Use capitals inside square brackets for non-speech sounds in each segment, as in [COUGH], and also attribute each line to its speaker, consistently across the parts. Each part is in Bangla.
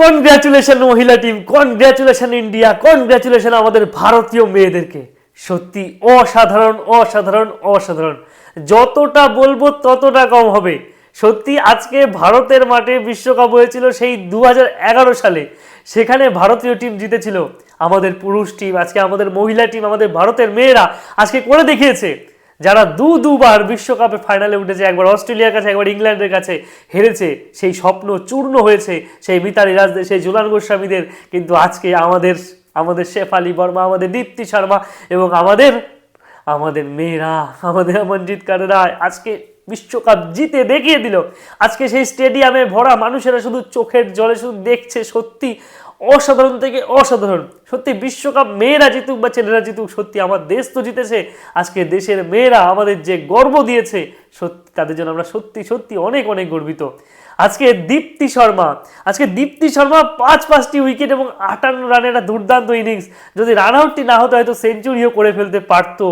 Speaker 1: কনগ্রাচুলেশন মহিলা টিম কনগ্রাচুলেশন ইন্ডিয়া কনগ্রাচুলেশন আমাদের ভারতীয় মেয়েদেরকে। সত্যি অসাধারণ অসাধারণ অসাধারণ। যতটা বলব ততটা কম হবে। সত্যি আজকে ভারতের মাঠে বিশ্বকাপ হয়েছিল সেই দু হাজার এগারো সালে। সেখানে ভারতীয় টিম জিতেছিল। আমাদের পুরুষ টিম আজকে আমাদের মহিলা টিম আমাদের ভারতের মেয়েরা আজকে করে দেখিয়েছে। যারা দু দুবার বিশ্বকাপে ফাইনালে উঠেছে, একবার অস্ট্রেলিয়ার কাছে, একবার ইংল্যান্ডের কাছে হেরেছে, সেই স্বপ্ন চূর্ণ হয়েছে সেই মিতালি রাজদের সেই জুলান গোস্বামীদের। কিন্তু আজকে আমাদের আমাদের শেফালি বর্মা, আমাদের দীপ্তি শর্মা এবং আমাদের আমাদের মেয়েরা, আমাদের অমনজিৎ কারেরা আজকে বিশ্বকাপ জিতে দেখিয়ে দিল। আজকে সেই স্টেডিয়ামে ভরা মানুষেরা শুধু চোখের জলে শুধু দেখছে সত্যি। অসাধারণ থেকে অসাধারণ। সত্যি বিশ্বকাপ মেয়েরা জিতুক বা ছেলেরা জিতুক, সত্যি আমার দেশ তো জিতেছে। আজকে দেশের মেয়েরা আমাদের যে গর্ব দিয়েছে, সত্যি তাদের জন্য আমরা সত্যি সত্যি অনেক অনেক গর্বিত। আজকে দীপ্তি শর্মা, আজকে দীপ্তি শর্মা পাঁচ, পাঁচটি উইকেট এবং আটান্ন রানের একটা দুর্দান্ত ইনিংস। যদি রান আউটটি না হতো, হয়তো সেঞ্চুরিও করে ফেলতে পারতো।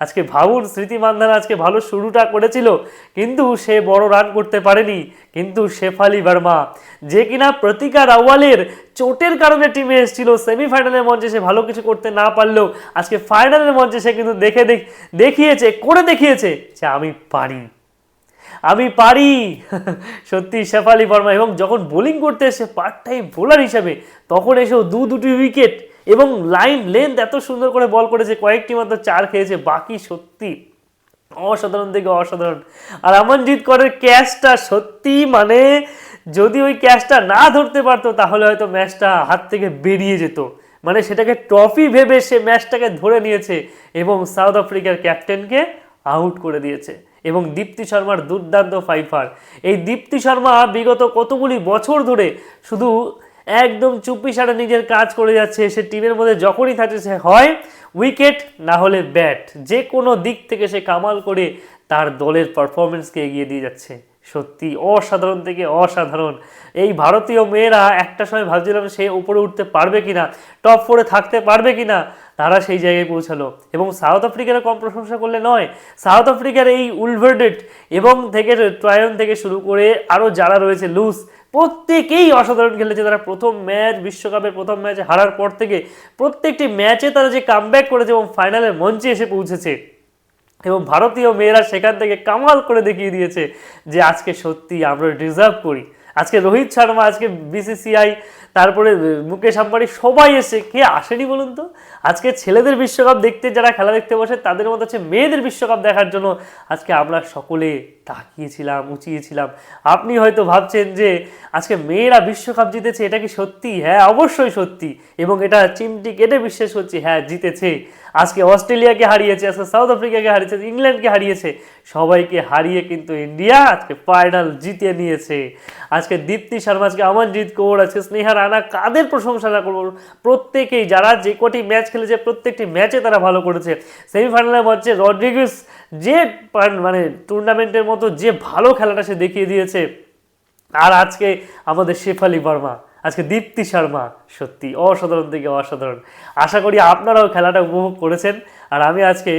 Speaker 1: আজকে ভাবুন, স্মৃতি মান্ধানা আজকে ভালো শুরুটা করেছিল, কিন্তু সে বড় রান করতে পারেনি। কিন্তু শেফালি বার্মা যে কিনা প্রতিকা রাওয়ালের চোটের কারণে টিমে এসেছিল, সেমিফাইনালের মঞ্চে সে ভালো কিছু করতে না পারলেও আজকে ফাইনালের মঞ্চে সে কিন্তু দেখে দেখিয়েছে, করে দেখিয়েছে যে আমি পারি। আমি পারি। [LAUGHS] সত্যি শেফালি বর্মা এবং যখন বোলিং করতে এসে পার্ট টাইম বোলার হিসাবে, তখন এসেও দু দুটি উইকেট এবং লাইন লেন্থ এত সুন্দর করে বল করেছে, কয়েকটি মাত্র চার খেয়েছে, বাকি সত্যি অসাধারণ থেকে অসাধারণ। আর আমনজিৎ করের ক্যাচটা সত্যি মানে যদি ওই ক্যাচটা না ধরতে পারতো, তাহলে হয়তো ম্যাচটা হাত থেকে বেরিয়ে যেত। মানে সেটাকে ট্রফি ভেবে সে ম্যাচটাকে ধরে নিয়েছে এবং সাউথ আফ্রিকার ক্যাপ্টেনকে আউট করে দিয়েছে। এবং দীপ্তি শর্মার দুর্দান্ত ফাইফার এই দীপ্তি শর্মা বিগত কতগুলি বছর ধরে শুধু একদম চুপি সারা নিজের কাজ করে যাচ্ছে, সে টিমের মধ্যে যখনই থাকছে সে হয় উইকেট না হলে ব্যাট যে কোনো দিক থেকে সে কামাল করে তার দলের পারফরমেন্সকে এগিয়ে দিয়ে যাচ্ছে। সত্যি অসাধারণ থেকে অসাধারণ। এই ভারতীয় মেয়েরা একটা সময় ভাবছিলাম সে উপরে উঠতে পারবে কিনা টপ ফোরে থাকতে পারবে কিনা, তারা সেই জায়গায় পৌঁছালো। এবং সাউথ আফ্রিকার কম প্রশংসা করলে নয় সাউথ আফ্রিকার এই উলভার্ডেড এবং থেকে ট্রায়ন থেকে শুরু করে আরও যারা রয়েছে লুস প্রত্যেকেই অসাধারণ খেলেছে। তারা প্রথম ম্যাচ বিশ্বকাপের প্রথম ম্যাচে হারার পর থেকে প্রত্যেকটি ম্যাচে তারা যে কামব্যাক করেছে এবং ফাইনালের মঞ্চে এসে পৌঁছেছে। এবং ভারতীয় মেয়েরা সেখান থেকে কামাল করে দেখিয়ে দিয়েছে যে আজকে সত্যি আমরা ডিজার্ভ করি। আজকে রোহিত শর্মা, আজকে বিসিসিআই তারপরে মুকেশ আম্বানি, সবাই এসে, কে আসেনি বলুন তো? আজকে ছেলেদের বিশ্বকাপ দেখতে, যারা খেলা দেখতে বসে, তাদের মতো হচ্ছে মেয়েদের বিশ্বকাপ দেখার জন্য আজকে আমরা সকলে তাকিয়েছিলাম, উঁচিয়েছিলাম। আপনি হয়তো ভাবছেন যে, আজকে মেয়েরা বিশ্বকাপ জিতেছে, এটা কি সত্যি? হ্যাঁ অবশ্যই সত্যি। এবং এটা চিমটি কেটে বিশ্বাস করছি হ্যাঁ জিতেছে। আজকে অস্ট্রেলিয়াকে হারিয়েছে, আজকে সাউথ আফ্রিকাকে হারিয়েছে ইংল্যান্ডকে হারিয়েছে। সবাইকে হারিয়ে কিন্তু ইন্ডিয়া আজকে ফাইনাল জিতে নিয়েছে। আজকে দীপ্তি শর্মা, আজকে অমনজিৎ কৌর, আজকে স্নেহা রানা, কাদের প্রশংসা না করব? প্রত্যেকেই, যারা যে কটি ম্যাচ খেলেছে, প্রত্যেকটি ম্যাচে তারা ভালো করেছে। সেমিফাইনালে মধ্যে রড্রিগিস যে মানে টুর্নামেন্টের মতো যে ভালো খেলাটা সে দেখিয়ে দিয়েছে, আর আজকে আমাদের শেফালি বর্মা, আজকে দীপ্তি শর্মা, সত্যি অসাধারণ থেকে অসাধারণ। আশা করি আপনারাও খেলাটা উপভোগ করেছেন, আর আমি আজকে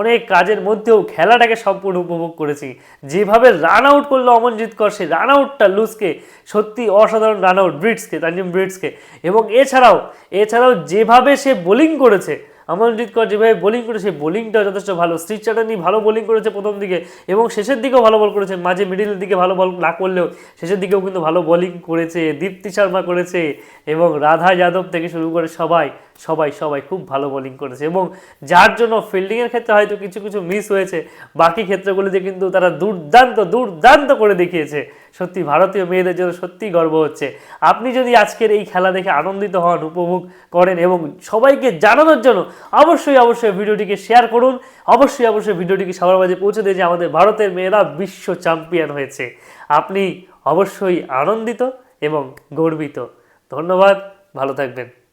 Speaker 1: অনেক কাজের মধ্যেও খেলাটাকে সম্পূর্ণ উপভোগ করেছি। যেভাবে রান আউট করল অমনজিৎ কর, সেই রান আউটটা লুজকে, সত্যি অসাধারণ রান আউট ব্রিটসকে তানজিম ব্রিটসকে এবং এছাড়াও এছাড়াও যেভাবে সে বোলিং করেছে অমনজিৎ কর যেভাবে বোলিং করেছে বোলিংটা যথেষ্ট ভালো। শ্রী চ্যাটার্নি ভালো বোলিং করেছে প্রথম দিকে, এবং শেষের দিকেও ভালো বল করেছে। মাঝে মিডিলের দিকে ভালো বল না করলেও শেষের দিকেও কিন্তু ভালো বোলিং করেছে। দীপ্তি শর্মা করেছে, এবং রাধা যাদব থেকে শুরু করে সবাই সবাই সবাই খুব ভালো বোলিং করেছে। এবং যার জন্য ফিল্ডিংয়ের ক্ষেত্রে হয়তো কিছু কিছু মিস হয়েছে। বাকি ক্ষেত্রগুলিতে কিন্তু তারা দুর্দান্ত দুর্দান্ত করে দেখিয়েছে। সত্যি ভারতীয় মেয়েদের জন্য সত্যি গর্ব হচ্ছে। আপনি যদি আজকের এই খেলা দেখে আনন্দিত হন, উপভোগ করেন এবং সবাইকে জানানোর জন্য অবশ্যই অবশ্যই ভিডিওটিকে শেয়ার করুন। অবশ্যই অবশ্যই ভিডিওটিকে সবার মাঝে পৌঁছে দিয়ে যে আমাদের ভারতের মেয়েরা বিশ্ব চ্যাম্পিয়ন হয়েছে। আপনি অবশ্যই আনন্দিত এবং গর্বিত। ধন্যবাদ, ভালো থাকবেন।